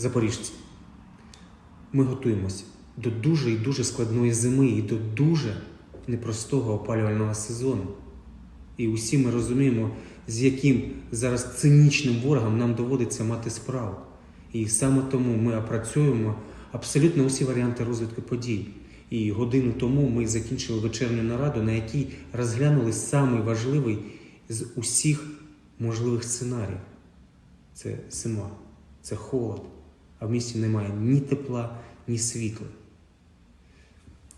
запоріжці, ми готуємося до дуже і дуже складної зими і до дуже непростого опалювального сезону. І усі ми розуміємо, з яким зараз цинічним ворогом нам доводиться мати справу. І саме тому ми опрацюємо абсолютно усі варіанти розвитку подій. І годину тому ми закінчили вечірню нараду, на якій розглянули самий важливий з усіх можливих сценаріїв. Це зима, це холод, а в місті немає ні тепла, ні світла.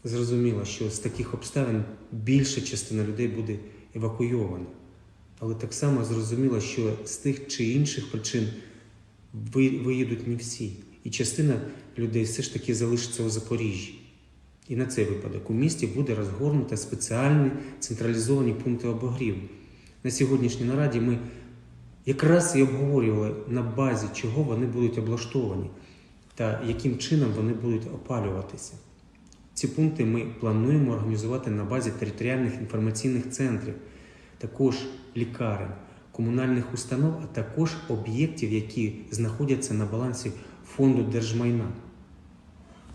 Зрозуміло, що з таких обставин більша частина людей буде евакуйована. Але так само зрозуміло, що з тих чи інших причин виїдуть не всі. І частина людей все ж таки залишиться у Запоріжжі. І на цей випадок у місті буде розгорнуто спеціальні централізовані пункти обогріву. На сьогоднішній нараді ми якраз і обговорювали на базі, чого вони будуть облаштовані та яким чином вони будуть опалюватися. Ці пункти ми плануємо організувати на базі територіальних інформаційних центрів, також лікарень, комунальних установ, а також об'єктів, які знаходяться на балансі фонду держмайна.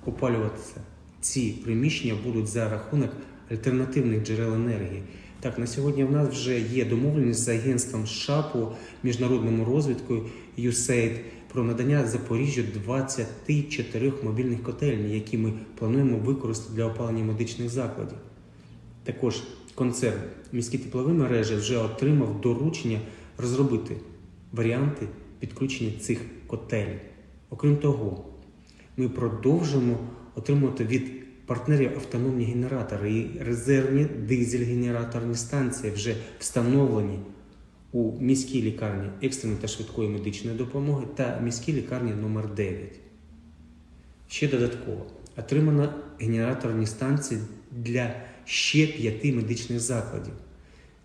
Опалюватися ці приміщення будуть за рахунок альтернативних джерел енергії. Так, на сьогодні в нас вже є домовленість з агентством США по міжнародному розвитку USAID про надання Запоріжжю 24 мобільних котельні, які ми плануємо використати для опалення медичних закладів. Також концерн міські теплові мережі вже отримав доручення розробити варіанти підключення цих котелів. Окрім того, ми продовжимо отримувати від партнерів автономні генератори. І резервні дизель-генераторні станції вже встановлені у міській лікарні екстреної та швидкої медичної допомоги та міській лікарні номер 9 Ще додатково. Отримано генераторні станції для ще п'яти медичних закладів.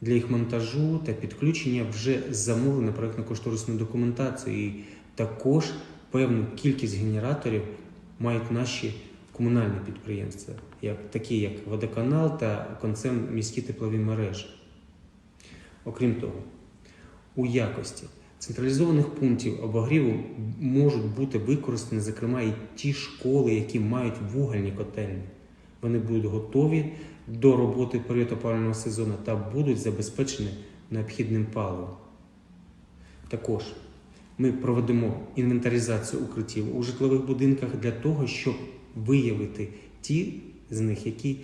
Для їх монтажу та підключення вже замовлено проєктно-кошторисну документацію. І також певну кількість генераторів мають наші комунальні підприємства, як, такі як водоканал та концерн міські теплові мережі. Окрім того, у якості централізованих пунктів обогріву можуть бути використані, зокрема, і ті школи, які мають вугільні котельні. Вони будуть готові до роботи період опалювального сезону та будуть забезпечені необхідним паливом. Також ми проведемо інвентаризацію укриттів у житлових будинках для того, щоб виявити ті з них, які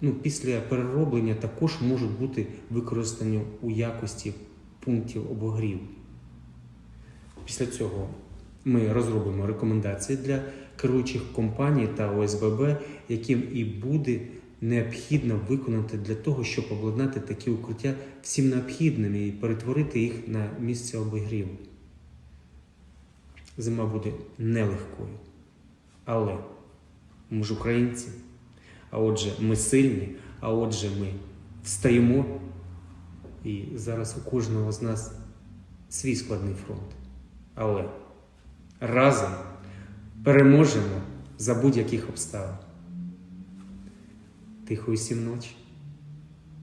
ну, після перероблення також можуть бути використані у якості пунктів обогріву. Після цього ми розробимо рекомендації для керуючих компаній та ОСББ, яким і буде необхідно виконати для того, щоб обладнати такі укриття всім необхідним і перетворити їх на місце обігріву. Зима буде нелегкою. Але ми ж українці, а отже, ми сильні, а отже, ми встаємо. І зараз у кожного з нас свій складний фронт. Але разом переможемо за будь-яких обставин. Тихої сім ночі.